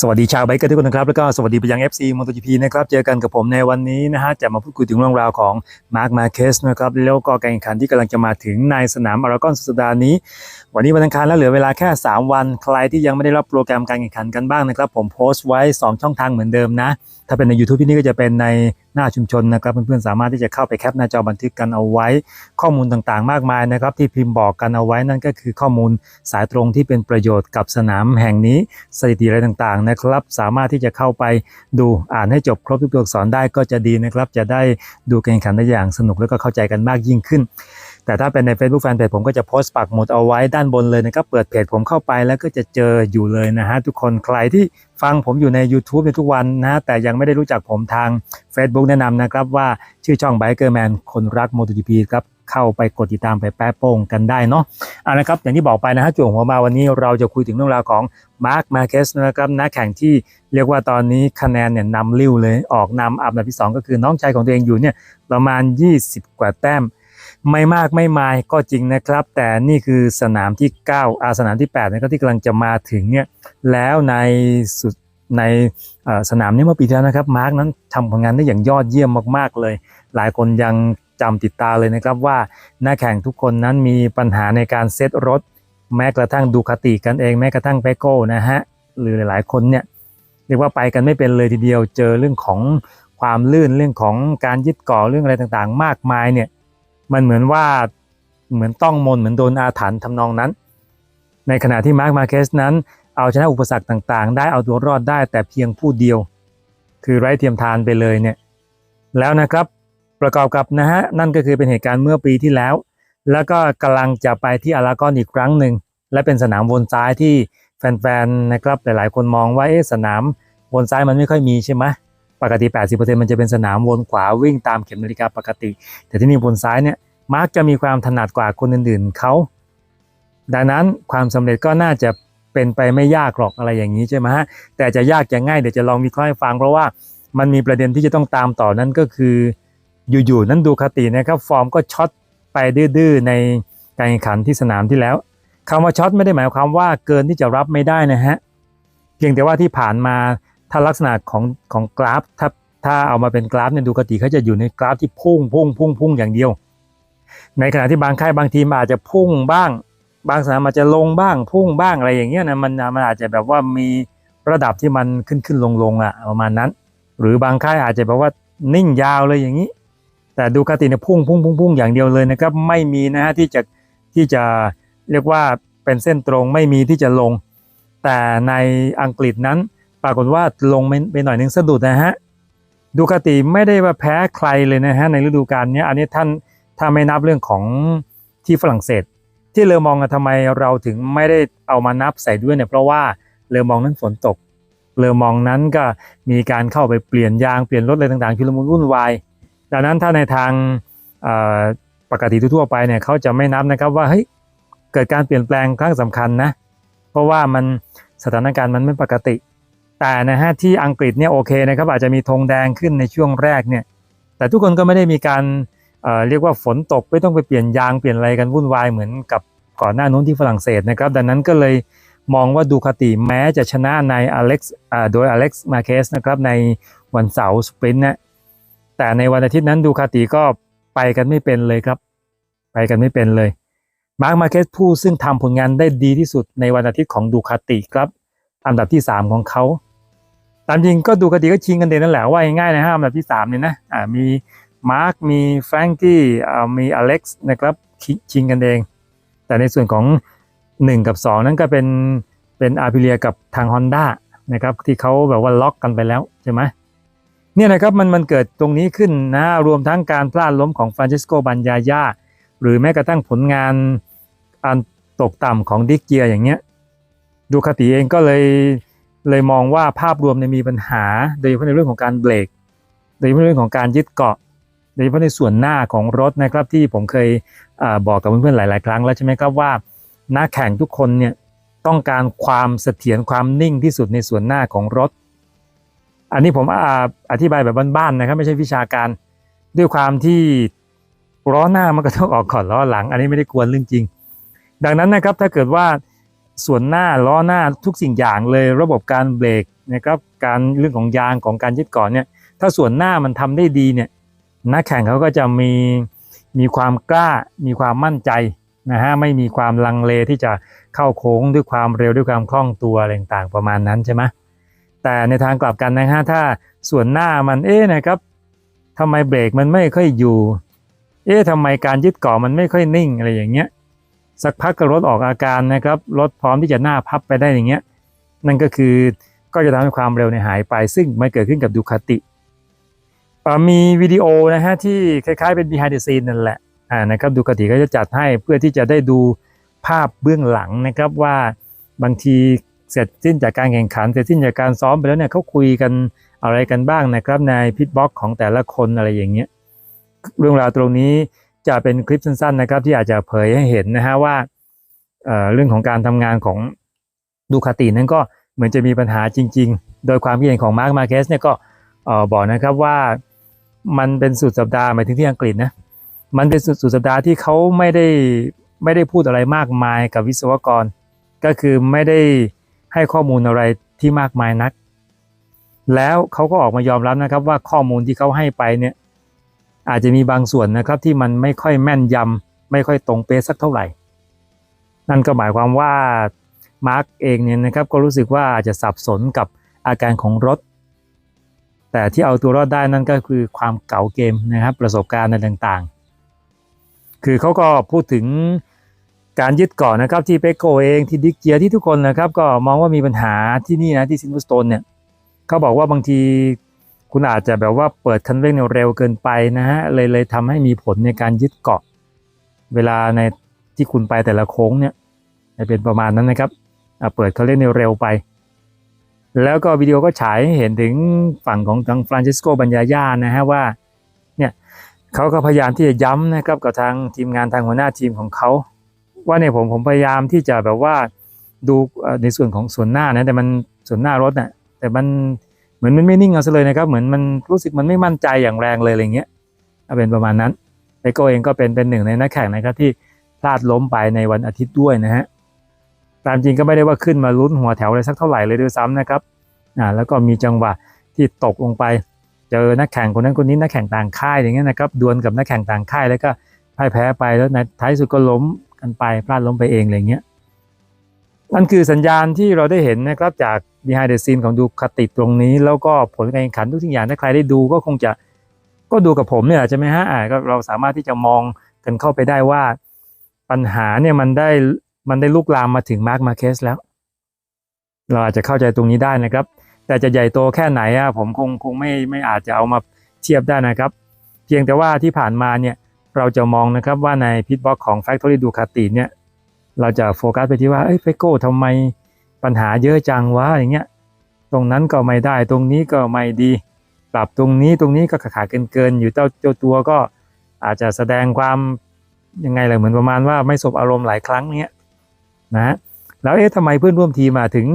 สวัสดีชาวไบเกอร์ทุกคนนะครับแล้วก็สวัสดีไปยัง FC MotoGP นะครับเจอกันกับผมในวันนี้นะฮะจะมาพูดคุยถึงเรื่องราวของมาร์คมาเคสนะครับแล้วก็การแข่งขันที่กำลังจะมาถึงในสนามอารากอนสุดสัปดาห์นี้ วันนี้วันอังคารแล้วเหลือเวลาแค่ 3 วัน ใครที่ยังไม่ได้รับโปรแกรมการแข่งขันกันบ้างนะครับ ผมโพสต์ไว้ 2 ช่องทางเหมือนเดิมนะถ้าเป็นใน YouTube ที่นี่ก็จะเป็นในหน้าชุมชนนะครับเพื่อนๆสามารถที่จะเข้าไปแคปหน้าจอบันทึกกันเอาไว้ ข้อมูลต่างๆ มากมายนะครับ ที่พิมพ์บอกกันเอาไว้นั่นก็คือข้อมูลสายตรงที่เป็นประโยชน์กับสนามแห่งนี้สถิติอะไรต่างๆนะครับ สามารถที่จะเข้าไปดูอ่านให้จบครบทุกตัวอักษรได้ก็จะดีนะครับ จะได้ดูการแข่งขันได้อย่างสนุกแล้วก็เข้าใจกันมากยิ่งขึ้น แต่ถ้าเป็นใน Facebook Fanpage ผมก็จะโพสต์ปักหมุดเอาไว้ด้านบนเลยนะครับเปิดเพจผมเข้าไปแล้วก็จะเจออยู่เลยนะฮะทุกคนใครที่ ฟังผมอยู่ใน YouTube ในทุกวันนะ แต่ยังไม่ได้รู้จักผมทาง Facebook แนะนำนะครับว่าชื่อช่อง Biker Man คนรัก MotoGP ครับเข้าไปกดติดตามไปแป๊ะโป้งกันได้เนาะเอาละครับอย่างที่บอกไปนะฮะจุ่วหัวมาวันนี้เราจะคุยถึงเรื่องราวของมาร์คมาเคสนะครับนักแข่งที่เรียกว่าตอนนี้คะแนนเนี่ยนำลิ้วเลยออกนำอันดับที่ 2 ก็คือน้องชายของตัวเองอยู่เนี่ยประมาณ 20 กว่าแต้ม ไม่มากไม่มายก็จริงนะครับ แต่นี่คือสนามที่ 9 อาสนามที่8นะครับที่กำลังจะมาถึงเนี่ยแล้วในสุดในสนามนี้เมื่อปีที่แล้วนะครับมาร์กนั้นทำผลงานได้อย่างยอดเยี่ยมมากๆเลย หลายคนยังจำติดตาเลยนะครับว่านักแข่งทุกคนนั้นมีปัญหาในการเซตรถ แม้กระทั่งดูคาติกันเองแม้กระทั่งเปโก้นะฮะหรือหลายๆคนเนี่ยเรียกว่าไปกันไม่เป็นเลยทีเดียวเจอเรื่องของความลื่นเรื่องของการยึดเกาะเรื่องอะไรต่างๆ มากมายเนี่ย มันเหมือนว่าเหมือนต้องมนเหมือนโดนอาถรรพ์ทำนองนั้น ในขณะที่มาร์คมาเคสนั้น เอาชนะอุปสรรคต่างๆ ได้เอาตัวรอดได้แต่เพียงผู้เดียว คือไร้เทียมทานไปเลยเนี่ยแล้วนะครับประกอบกับนะฮะนั่นก็คือเป็นเหตุการณ์เมื่อปีที่แล้ว แล้วก็กำลังจะไปที่อารากอนอีกครั้งหนึ่งและเป็นสนามวนซ้ายที่แฟนๆนะครับหลายๆ คนมองว่าเอ๊ะสนามวนซ้ายมันไม่ค่อยมีใช่ไหม ปกติ 80%มันจะเป็นสนามวนขวาวิ่งตามเข็มนาฬิกาปกติ แต่ที่นี่วนซ้ายเนี่ยมักจะมีความถนัดกว่าคนอื่นๆเขาดังนั้นความสำเร็จก็น่าจะเป็นไปไม่ยากหรอกอะไรอย่างนี้ใช่ไหมฮะแต่จะยากจะง่ายเดี๋ยวจะลองวิเคราะห์ให้ฟัง เพราะว่ามันมีประเด็นที่จะต้องตามต่อนั่นก็คือ อยู่ๆนั้นดูคตินะครับฟอร์มก็ช็อตไปดื้อๆในการแข่งขันที่สนามที่แล้วคำว่าช็อตไม่ได้หมายความว่าเกินที่จะรับไม่ได้นะฮะเพียงแต่ว่าที่ผ่านมา ถ้าลักษณะของของกราฟถ้าถ้าเอามาเป็นกราฟเนี่ยดูคติเขาจะอยู่ในกราฟที่พุ่งพุ่งพุ่งพุ่งอย่างเดียว ในขณะที่บางค่ายบางทีมอาจจะพุ่งบ้าง บางสนามอาจจะลงบ้างพุ่งบ้างอะไรอย่างเงี้ยนะมันมันอาจจะแบบว่ามีระดับที่มันขึ้นขึ้นลงลงอะประมาณนั้น หรือบางค่ายอาจจะแบบว่านิ่งยาวเลยอย่างนี้ แต่ดูคาติเนี่ยพุ่งพุ่งพุ่งพุ่งอย่างเดียวเลยนะครับ ไม่มีนะฮะที่จะที่จะเรียกว่าเป็นเส้นตรงไม่มีที่จะลง แต่ในอังกฤษนั้น ปรากฏว่าลงไปหน่อยหนึ่งสะดุดนะฮะดูคาติไม่ได้ว่าแพ้ใครเลยนะฮะในฤดูกาลนี้อันนี้ท่านถ้าไม่นับเรื่องของที่ฝรั่งเศส ที่เลอมองอะทำไมเราถึงไม่ได้เอามานับใส่ด้วยเนี่ยเพราะว่าเลอมองนั้นฝนตกเลอมองนั้นก็มีการเข้าไปเปลี่ยนยางเปลี่ยนรถอะไรต่างๆชุลมุนวุ่นวายดังนั้นถ้าในทางปกติทั่วไปเนี่ยเขาจะไม่นับนะครับว่าเฮ้ยเกิดการเปลี่ยนแปลงครั้งสำคัญนะเพราะว่ามันสถานการณ์มันไม่ปกติ แต่นะฮะที่อังกฤษเนี่ยโอเคนะครับอาจจะมีธงแดงขึ้นในช่วงแรกเนี่ยแต่ทุกคนก็ไม่ได้มีการเเรียกว่าฝนตกไม่ต้องไปเปลี่ยนยางเปลี่ยนอะไรกันวุ่นวายเหมือนกับก่อนหน้านู้นที่ฝรั่งเศสนะครับดังนั้นก็เลยมองว่าดูคาติแม้จะชนะในอเล็กซ์โดยอเล็กซ์มาเคสนะครับในวันเสาร์สปรินต์นะแต่ในวันอาทิตย์นั้นดูคาติก็ไปกันไม่เป็นเลยครับ ไปกันไม่เป็นเลยมาร์คมาเคสผู้ซึ่งทำผลงานได้ดีที่สุดในวันอาทิตย์ของดูคาติครับอันดับที่ 3 ของเขา ตามจริงก็ดูคาติก็ชิงกันเด่นนั่นแหละว่าง่ายนะฮะอันดับที่3เนี่ยนะอ่ามีมาร์คมีแฟรงกี้อ่ามีอเล็กซ์นะครับชิงกันเอง แต่ในส่วนของ 1 กับ 2 นั้นก็เป็นเป็นอาพิเลียกับทาง Honda นะครับที่เขาแบบว่าล็อกกันไปแล้วใช่ไหมเนี่ยนะครับมันมันเกิดตรงนี้ขึ้นนะรวมทั้งการพลาดล้มของฟรานซิสโกบันยาย่าหรือแม้กระทั่งผลงานอันตกต่ำของดิกเกียอย่างเงี้ยดูคติเองก็เลย เลยมองว่าภาพรวมเนี่ยมีปัญหา โดยเฉพาะในเรื่องของการเบรก โดยเฉพาะในเรื่องของการยึดเกาะ โดยเฉพาะในส่วนหน้าของรถนะครับที่ผมเคยอบอกกับเพื่อนๆหลาย ๆ ครั้งแล้วใช่ไหมครับว่านักแข่งทุกคนเนี่ยต้องการความเสถียรความนิ่งที่สุดในส่วนหน้าของรถ อันนี้ผมออธิบายแบบบ้านๆนะครับไม่ใช่วิชาการด้วยความที่ล้อหน้ามันก็ต้องออกก่อนล้อหลัง อันนี้ไม่ได้กวนเรื่องจริง ดังนั้นนะครับถ้าเกิดว่า ส่วนหน้าล้อหน้าทุกสิ่งอย่างเลยระบบการเบรกนะครับการเรื่องของยางของการยึดเกาะเนี่ยถ้าส่วนหน้ามันทำได้ดีเนี่ยนักแข่งเขาก็จะมีมีความกล้ามีความมั่นใจนะฮะไม่มีความลังเลที่จะเข้าโค้งด้วยความเร็วด้วยความคล่องตัวอะไรต่างๆประมาณนั้นใช่ไหมแต่ในทางกลับกันนะฮะถ้าส่วนหน้ามันเอ๊ะนะครับทำไมเบรกมันไม่ค่อยอยู่ เอ๊ะทำไมการยึดเกาะมันไม่ค่อยนิ่งอะไรอย่างเงี้ย สักพักก็รถออกอาการนะครับรถพร้อมที่จะหน้าพับไปได้อย่างเงี้ยนั่นก็คือก็จะทำให้ความเร็วในยหายไป ซึ่งไม่เกิดขึ้นกับดูคาติมีวิดีโอนะฮะที่คล้ายๆเป็น behind the scene นั่นแหละอ่านะครับดูกติก็จะจัดให้เพื่อที่จะได้ดูภาพเบื้องหลังนะครับว่าบางทีเสร็จสิ้นจากการแข่งขัน เสร็จสิ้นจากการซ้อมไปแล้วเนี่ยเขาคุยกันอะไรกันบ้างนะครับในพิทบ็อกของแต่ละคนอะไรอย่างเงี้ยเรื่องราวตรงนี้ จะเป็นคลิปสั้นๆนะครับ ที่อาจจะเผยให้เห็นนะฮะว่าเเรื่องของการทำงานของดูคาตินั้นก็เหมือนจะมีปัญหาจริง ๆ โดยความคิดเห็นของมาร์คมาเคสเนี่ยก็บอกนะครับว่ามันเป็นสุดสัปดาห์หมายถึงที่อังกฤษนะมันเป็นสุดสุดสัปดาห์ที่เขาไม่ได้ไม่ได้พูดอะไรมากมายกับวิศวกร ก็คือไม่ได้ให้ข้อมูลอะไรที่มากมายนัก แล้วเขาก็ออกมายอมรับนะครับว่าข้อมูลที่เขาให้ไปเนี่ย อาจจะมีบางส่วนนะครับที่มันไม่ค่อยแม่นยำไม่ค่อยตรงเป๊ะสักเท่าไหร่ นั่นก็หมายความว่ามาร์กเองเนี่ยนะครับก็รู้สึกว่าอาจจะสับสนกับอาการของรถ แต่ที่เอาตัวรอดได้นั่นก็คือความเก่าเกมนะครับประสบการณ์อะไรต่างๆ คือเขาก็พูดถึงการยึดเกาะนะครับที่เปโกเองที่ดิกเจียที่ทุกคนนะครับ ก็มองว่ามีปัญหาที่นี่นะที่ซินเวสโตนเนี่ยเขาบอกว่าบางที คุณอาจจะแบบว่าเปิดคันเร่งเร็วเกินไปนะฮะเลยเลยทำให้มีผลในการยึดเกาะ เวลาในที่คุณไปแต่ละโค้งเนี่ยจะเป็นประมาณนั้นนะครับเปิดคันเร่งเร็วไป แล้วก็วิดีโอก็ฉายให้เห็นถึงฝั่งของทางฟรานซิสโกบัญญาญานะฮะว่าเนี่ยเขาก็พยายามที่จะย้ำนะครับกับทางทีมงานทางหัวหน้าทีมของเขาว่าเนี่ยผมผมพยายามที่จะแบบว่าดูในส่วนของส่วนหน้านะแต่มันส่วนหน้ารถน่ะแต่มัน มือนมันไม่นิ่งเอาซะเลยนะครับ เหมือนมันรู้สึกมันไม่มั่นใจอย่างแรงเลยอะไรเงี้ยเอาเป็นประมาณนั้นไอโกเองก็เป็นเป็นหนึ่งในนักแข่งนะครับที่พลาดล้มไปในวันอาทิตย์ด้วยนะฮะตามจริงก็ไม่ได้ว่าขึ้นมาลุ้นหัวแถวเลยสักเท่าไหร่เลยด้วยซ้ำนะครับอ่าแล้วก็มีจังหวะที่ตกลงไป เจอนักแข่งคนนั้นคนนี้นักแข่งต่างค่ายอย่างเงี้ยนะครับดวลกับนักแข่งต่างค่ายแล้วก็พ่ายแพ้ไปแล้วในท้ายสุดก็ล้มกันไปพลาดล้มไปเองอะไรเงี้ย นั่นคือสัญญาณที่เราได้เห็นนะครับจาก behind the scene ของดูคติตรงนี้ แล้วก็ผลการแข่งขันทุกสิ่งอย่างถ้าใครได้ดูก็คงจะก็ดูกับผมเนี่ยใช่ไหมฮะอ่าก็เราสามารถที่จะมองกันเข้าไปได้ว่า ปัญหาเนี่ยมันได้มันได้ลุกลามมาถึงมาร์คมาเคสแล้ว เราอาจจะเข้าใจตรงนี้ได้นะครับ แต่จะใหญ่โตแค่ไหนอะผมคงคงไม่ไม่อาจจะเอามาเทียบได้นะครับ เพียงแต่ว่าที่ผ่านมาเนี่ยเราจะมองนะครับว่าในพิทบ็อกของ Factory Ducati เนี่ย เราจะโฟกัสไปที่ว่าเอ้ยเฟโก้ทำไมปัญหาเยอะจังวะอย่างเงี้ย ตรงนั้นก็ไม่ได้ตรงนี้ก็ไม่ดี ปรับตรงนี้ตรงนี้ก็ขาดเกินเกินๆอยู่เจ้าเจ้าตัวก็อาจจะแสดงความยังไงเลยเหมือนประมาณว่าไม่สบอารมณ์หลายครั้งเนี้ยนะแล้วเอ๊ะทำไมเพื่อนร่วมทีมมาถึง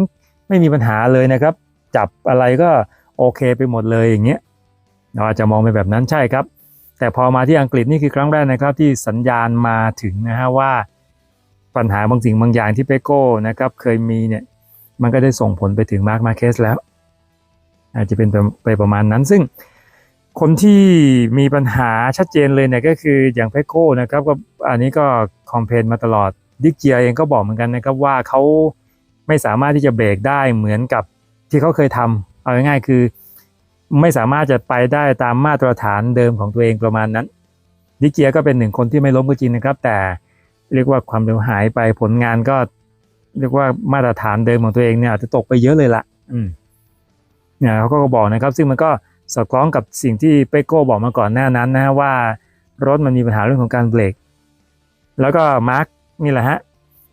ไม่มีปัญหาเลยนะครับ จับอะไรก็โอเคไปหมดเลยอย่างเงี้ยเราอาจจะมองไปแบบนั้นใช่ครับ แต่พอมาที่อังกฤษนี่คือครั้งแรกนะครับที่สัญญาณมาถึงนะฮะว่า ปัญหาบางสิ่งบางอย่างที่เปโก้นะครับ เคยมีเนี่ยมันก็ได้ส่งผลไปถึงมาร์คมาเคสแล้ว อาจจะเป็นไปไปประมาณนั้น ซึ่งคนที่มีปัญหาชัดเจนเลยเนี่ยก็คืออย่างเปโก้นะครับก็อันนี้ก็คอมเพนมาตลอดดิกเกียเองก็บอกเหมือนกันนะครับว่าเขาไม่สามารถที่จะเบรกได้เหมือนกับที่เขาเคยทำเอาง่ายๆคือไม่สามารถจะไปได้ตามมาตรฐานเดิมของตัวเองประมาณนั้นดิเกียก็เป็นหนึ่งคนที่ไม่ล้มก็จริงนะครับ แต่ เรียกว่าความเร็วหายไปผลงานก็ เรียกว่ามาตรฐานเดิมของตัวเองเนี่ยอาจจะตกไปเยอะเลยละอืมเนี่ยเขาก็บอกนะครับ ซึ่งมันก็สอดคล้องกับสิ่งที่เปโก้บอกมาก่อนหน้านั้นนะว่ารถมันมีปัญหาเรื่องของการเบรกแล้วก็มาร์กนี่แหละฮะ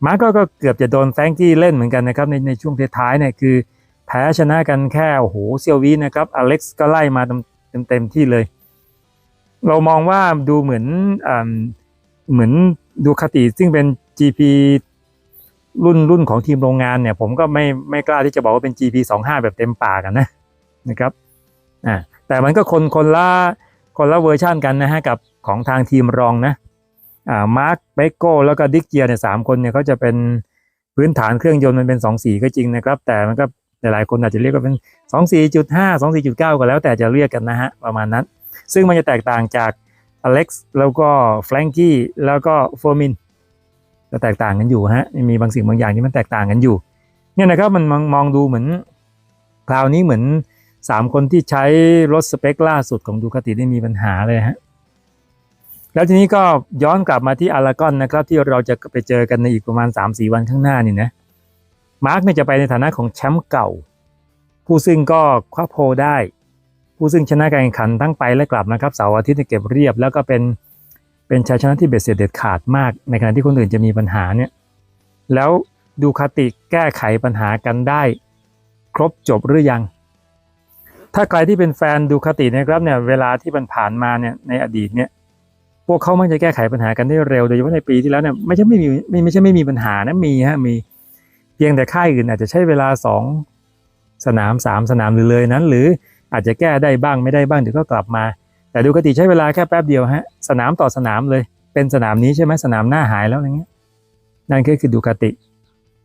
มาร์กก็ก็เกือบจะโดนแฟรงกี้เล่นเหมือนกันนะครับในในช่วงท้ายๆเนี่ยคือแพ้ชนะกันแค่โอ้โหเซียววินะครับอเล็กซ์ก็ไล่มาเต็มเต็มๆที่เลย เรามองว่าดูเหมือนอ่า เหมือนดูคาติซึ่งเป็น GP รุ่นรุ่นของทีมโรงงานเนี่ย ผมก็ไม่ไม่กล้าที่จะบอกว่าเป็น GP 25แบบเต็มปากกันนะนะครับอ่าแต่มันก็คนคนละคนละเวอร์ชันกันนะฮะกับของทางทีมรองนะอ่ามาร์คเบโก้แล้วก็ดิกเกียร์เนี่ยสามคนเนี่ยเขาจะเป็นพื้นฐานเครื่องยนต์มันเป็น2.4ก็จริงนะครับ แต่มันก็หลายๆคนอาจจะเรียกว่าเป็น24.5 24.9ก็แล้วแต่จะเรียกกันนะฮะประมาณนั้น ซึ่งมันจะแตกต่างจาก อเล็กซ์แล้วก็แฟรงกี้แล้วก็โฟร์มินจะแตกต่างกันอยู่ฮะมีบางสิ่งบางอย่างที่มันแตกต่างกันอยู่ เนี่ยนะครับมันมองดูเหมือนคราวนี้เหมือน 3 คนที่ใช้รถสเปคล่าสุดของดูคาติได้มีปัญหาเลยฮะแล้วทีนี้ก็ย้อนกลับมาที่อารากอนนะครับ ที่เราจะไปเจอกันในอีกประมาณ 3-4 วันข้างหน้านี่นะมาร์กเนี่ยจะไปในฐานะของแชมป์เก่า ผู้ซึ่งก็คว้าโพได้ ผู้ซึ่งชนะการแข่งขันทั้งไปและกลับนะครับเสาร์อาทิตย์เก็บเรียบ แล้วก็เป็นเป็นชัยชนะที่เบ็ดเสร็จเด็ดขาดมาก ในขณะที่คนอื่นจะมีปัญหาเนี่ยแล้วดูคาติแก้ไขปัญหากันได้ ครบจบหรือยัง ถ้าใครที่เป็นแฟนดูคาตินะครับเนี่ยเวลาที่มันผ่านมาเนี่ยในอดีตเนี่ยพวกเขามักจะแก้ไขปัญหากันได้เร็วโดยเฉพาะในปีที่แล้วเนี่ยไม่ใช่ไม่มีไม่ไม่ใช่ไม่มีปัญหานะมีฮะมีเพียงแต่ค่ายอื่นอาจจะใช้เวลาสองสนามสามสนามหรือเลยนั้นหรือ อาจจะแก้ได้บ้างไม่ได้บ้างเดี๋ยวก็กลับมา แต่ดูคติใช้เวลาแค่แป๊บเดียวฮะสนามต่อสนามเลย เป็นสนามนี้ใช่ไหมสนามหน้าหายแล้วอะไรเงี้ยนั่นก็คือดูคติ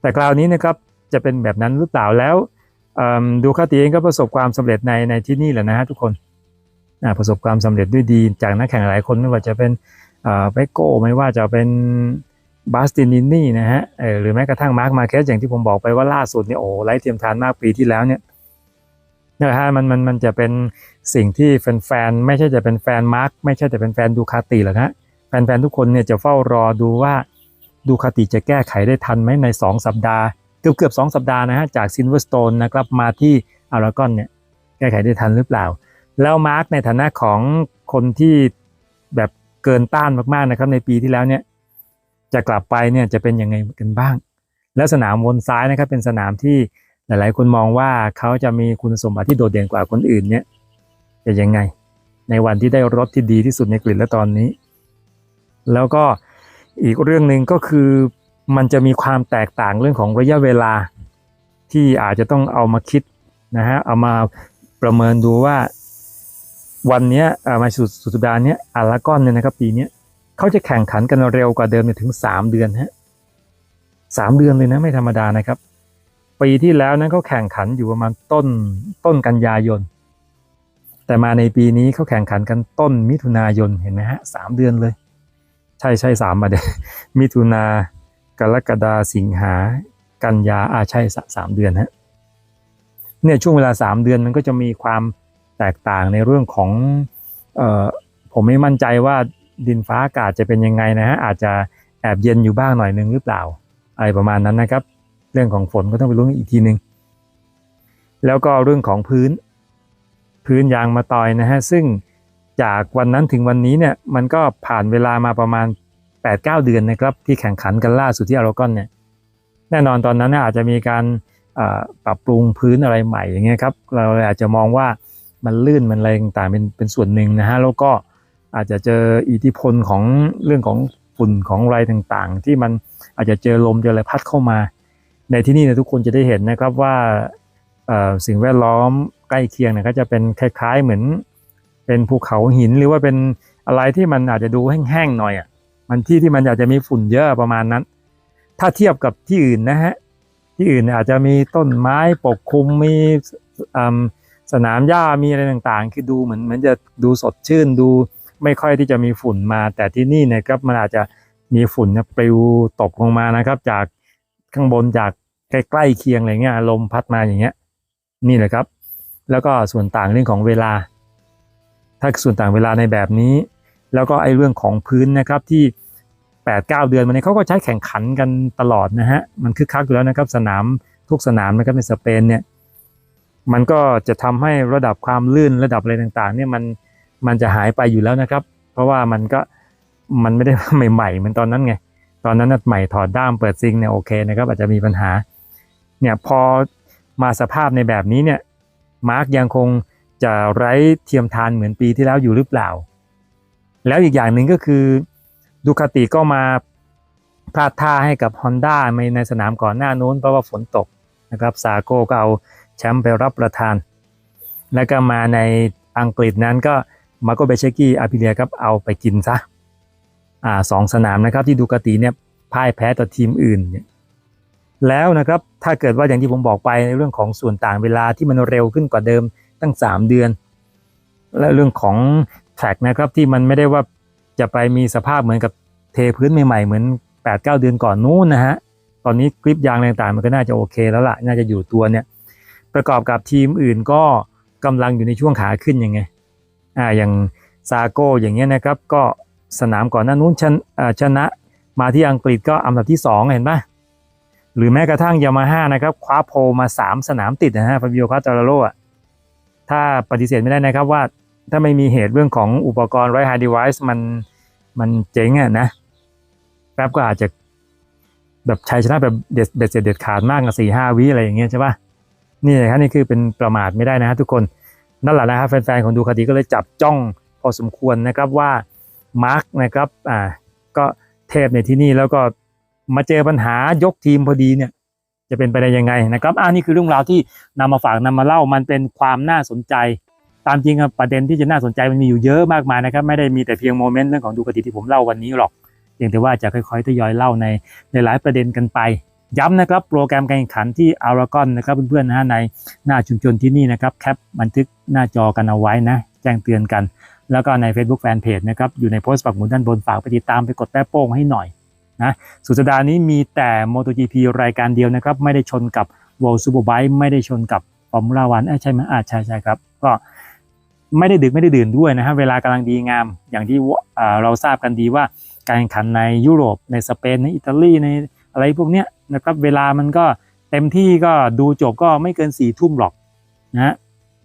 แต่คราวนี้นะครับจะเป็นแบบนั้นหรือเปล่าแล้วดูคาติเองก็ประสบความสำเร็จในในที่นี่แหละนะฮะทุกคนประสบความสำเร็จด้วยดีจากนักแข่งหลายคนไม่ว่าจะเป็นเปโก้ไม่ว่าจะเป็นบาสตินินนี่นะฮะหรือแม้กระทั่งมาร์คมาแคสอย่างที่ผมบอกไปว่าล่าสุดเนี่ยโอ้ไร้เทียมทานมากปีที่แล้วเนี่ย นะฮะมันมันมันจะเป็นสิ่งที่แฟนๆไม่ใช่จะเป็นแฟนมาร์คไม่ใช่แต่เป็นแฟนดูคาติหรอกฮะแฟนๆทุกคนเนี่ยจะเฝ้ารอดูว่าดูคาติจะแก้ไขได้ทันไหมใน 2 สัปดาห์ เกือบเกือบสสัปดาห์นะฮะจากซินเวอร์สโตนนะครับมาที่อารากอนเนี่ยแก้ไขได้ทันหรือเปล่า แล้วมาร์กในฐานะของคนที่แบบเกินต้านมากๆนะครับในปีที่แล้วเนี่ยจะกลับไปเนี่ยจะเป็นยังไงกันบ้าง แล้วสนามวนซ้ายนะครับเป็นสนามที่ หลายๆคนมองว่าเขาจะมีคุณสมบัติที่โดดเด่นกว่าคนอื่นเนี่ยจะยังไง ในวันที่ได้รถที่ดีที่สุดในกลิ่นและตอนนี้ แล้วก็อีกเรื่องหนึ่งก็คือมันจะมีความแตกต่างเรื่องของระยะเวลา ที่อาจจะต้องเอามาคิดนะฮะเอามาประเมินดูว่า วันนี้มาสุดสุดสัปดาห์นี้อารากอนเนี่ยนะครับปีนี้เขาจะแข่งขันกันเร็วกว่าเดิมถึงสามเดือนฮะสามเดือนเลยนะไม่ธรรมดานะครับ ปีที่แล้วนั้นเขาแข่งขันอยู่ประมาณต้นต้นกันยายน แต่มาในปีนี้เขาแข่งขันกันต้นมิถุนายนเห็นไหมฮะสามเดือนเลย ใช่ใช่สามมาเดมิถุนากรกฎาสิงหากันยาอาใช่สามเดือนฮะเนี่ยช่วงเวลาสามเดือนมันก็จะมีความแตกต่างในเรื่องของเอ่อผมไม่มั่นใจว่าดินฟ้าอากาศจะเป็นยังไงนะฮะอาจจะแอบเย็นอยู่บ้างหน่อยนึงหรือเปล่าอะไรประมาณนั้นนะครับ เรื่องของฝนก็ต้องไปรู้อีกทีหนึ่งแล้วก็เรื่องของพื้น พื้นยางมาตอยนะฮะซึ่งจากวันนั้นถึงวันนี้เนี่ยมันก็ผ่านเวลามาประมาณ 8-9 เดือนนะครับที่แข่งขันกันล่าสุดที่อารากอนเนี่ยแน่นอนตอนนั้นอาจจะมีการปรับปรุงพื้นอะไรใหม่อย่างเงี้ยครับเราอาจจะมองว่ามันลื่นมันอะไรต่างเป็นเป็นส่วนหนึ่งนะฮะแล้วก็อาจจะเจออิทธิพลของเรื่องของฝุ่นของอะไรต่างๆ ที่มันอาจจะเจอลมเจออะไรพัดเข้ามา ในที่นี่นี่ยทุกคนจะได้เห็นนะครับว่าสิ่งแวดล้อมใกล้เคียงเนี่ยก็จะเป็นคล้ายๆเหมือน เป็นภูเขาหินหรือว่าเป็นอะไรที่มันอาจจะดูแห้งๆหน่อยอะมันที่ที่มันอาจจะมีฝุ่นเยอะประมาณนั้น ถ้าเทียบกับที่อื่นนะฮะที่อื่นอาจจะมีต้นไม้ปกคลุมมีสนามหญ้ามีอะไรต่างๆ คือดูเหมือนเหมือนจะดูสดชื่นดูไม่ค่อยที่จะมีฝุ่นมา แต่ที่นี่นี่ยครับมันอาจจะมีฝุ่นปลิวตกลงมานะครับ จากข้างบนจาก ใกล้ๆเคียงอะไรเงี้ยลมพัดมาอย่างเงี้ยนี่แหละครับ แล้วก็ส่วนต่างเรื่องของเวลา ถ้าส่วนต่างเวลาในแบบนี้ แล้วก็ไอ้เรื่องของพื้นนะครับที่8ปดเเดือนมานี้เขาก็ใช้แข่งขันกันตลอดนะฮะมันคึกคักอยู่แล้วนะครับสนามทุกสนามนะครับในสเปนเนี่ยมันก็จะทำให้ระดับความลื่นระดับอะไรต่างๆเนี่ยมันมันจะหายไปอยู่แล้วนะครับ เพราะว่ามันก็มันไม่ได้ใหม่ๆเหมือนตอนนั้นไงตอนนั้นใหม่ถอดด้ามเปิดซิงเนี่ยโอเคนะครับอาจจะมีปัญหา เนี่ยพอมาสภาพในแบบนี้เนี่ยมาร์กยังคงจะไร้เทียมทานเหมือนปีที่แล้วอยู่หรือเปล่า แล้วอีกอย่างหนึ่งก็คือดูคาติก็มาพลาดท่าให้กับ Honda ในในสนามก่อนหน้านู้นเพราะว่าฝนตกนะครับซาโก้ก็เอาแชมป์ไปรับประทาน แล้วก็มาในอังกฤษนั้นก็มาโกเบเชกี้อาพิเลียครับเอาไปกินซะอ่าสองสนามนะครับที่ดูคาติเนี่ยพ่ายแพ้ต่อทีมอื่นเนี่ย แล้วนะครับถ้าเกิดว่าอย่างที่ผมบอกไปในเรื่องของส่วนต่างเวลาที่มันเร็วขึ้นกว่าเดิมตั้ง 3 เดือน และเรื่องของแทร็กนะครับที่มันไม่ได้ว่าจะไปมีสภาพเหมือนกับเทพื้นใหม่ๆเหมือน 8-9 เดือนก่อนนู้นนะฮะตอนนี้กริปยางต่างๆ มันก็น่าจะโอเคแล้วล่ะน่าจะอยู่ตัวเนี่ยประกอบกับทีมอื่นก็กำลังอยู่ในช่วงขาขึ้นยังไงอ่าอย่างซาโก้อย่างเงี้ยนะครับก็สนามก่อนหน้านู้นชนอ่าชนะมาที่อังกฤษก็อันดับที่ 2 เห็นปะ หรือแม้กระทั่งยามาฮ่านะครับคว้าโพมา 3 สนามติดนะฮะฟาบิโอคาตาราโรอะถ้าปฏิเสธไม่ได้นะครับว่าถ้าไม่มีเหตุเรื่องของอุปกรณ์ไรฮาร์ดดีไวซ์มันมันเจ๋งอะนะแป๊บก็อาจจะแบบชัยชนะแบบเด็ดเด็ดเสร็จเด็ดขาดมากกับสี่ห้าวิอะไรอย่างเงี้ยใช่ปะนี่นะครับนี่คือเป็นประมาทไม่ได้นะฮะทุกคนนั่นแหละนะครับแฟนๆของดูคาติก็เลยจับจ้องพอสมควรนะครับว่ามาร์กนะครับอ่าก็เทพในที่นี่แล้วก็ มาเจอปัญหายกทีมพอดีเนี่ย จะเป็นไปได้ยังไงนะครับอ่านี่คือเรื่องราวที่นำมาฝากนำมาเล่ามันเป็นความน่าสนใจ ตามจริงอะประเด็นที่จะน่าสนใจมันมีอยู่เยอะมากมายนะครับ ไม่ได้มีแต่เพียงโมเมนต์เรื่องของดูคาติที่ผมเล่าวันนี้หรอกเพียงแต่ว่าจะค่อยๆทยอยเล่าในในหลายประเด็นกันไปย้ำนะครับโปรแกรมการแข่งขันที่อารากอนนะครับเพื่อนๆนะฮะในหน้าชุมชนที่นี่นะครับแคปบันทึกหน้าจอกันเอาไว้นะ แจ้งเตือนกัน แล้วก็ใน Facebook Fanpage นะครับอยู่ในโพสต์ปักหมุดด้านบนฝากไปติดตามไปกดแป้โป้งให้หน่อย นะสุดสัปดาห์นี้มีแต่ MotoGP รายการเดียวนะครับ ไม่ได้ชนกับ World Superbike ไม่ได้ชนกับ Formula One เอ้ยใช่ไหมอาใช่ใช่ครับ ก็ไม่ได้ดึกไม่ได้ดื่นด้วยนะฮะเวลากำลังดีงาม อย่างที่เราทราบกันดีว่าการแข่งขันในยุโรปในสเปนในอิตาลีในอะไรพวกเนี้ยนะครับเวลามันก็เต็มที่ก็ดูจบก็ไม่เกินสี่ทุ่มหรอกนะฮะ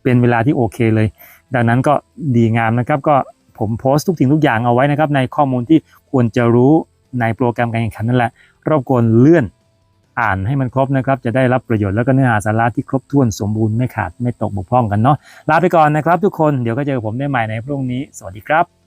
เป็นเวลาที่โอเคเลย ดังนั้นก็ดีงามนะครับก็ผมโพสต์ทุกสิ่งทุกอย่างเอาไว้นะครับในข้อมูลที่ควรจะรู้ ในโปรแกรมการแข่งขันนั่นแหละรบกวนเลื่อนอ่านให้มันครบนะครับจะได้รับประโยชน์แล้วก็เนื้อหาสาระที่ครบถ้วนสมบูรณ์ไม่ขาดไม่ตกบกพร่องกันเนาะลาไปก่อนนะครับทุกคนเดี๋ยวก็เจอผมได้ใหม่ในพรุ่งนี้ สวัสดีครับ